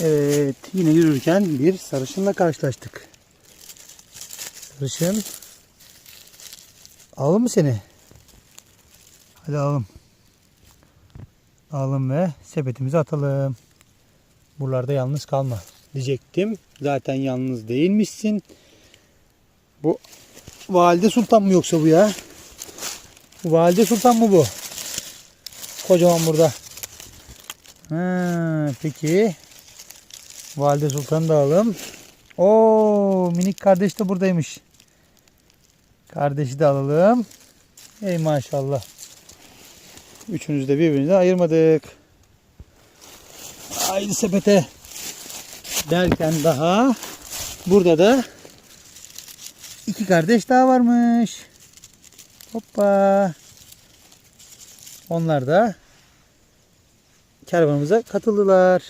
Evet yine yürürken bir sarışınla karşılaştık. Sarışın. Alalım mı seni? Hadi alalım. Alalım ve sepetimize atalım. Buralarda yalnız kalma diyecektim. Zaten yalnız değilmişsin. Bu Valide Sultan mı yoksa bu ya? Valide Sultan mı bu? Kocaman burada. Ha, peki. Valide Sultan'ı da alalım. Oo, minik kardeş de buradaymış. Kardeşi de alalım. Ey maşallah. Üçünüzü de birbirinize ayırmadık. Haydi sepete. Derken daha burada da iki kardeş daha varmış. Hoppa. Onlar da kervanımıza katıldılar.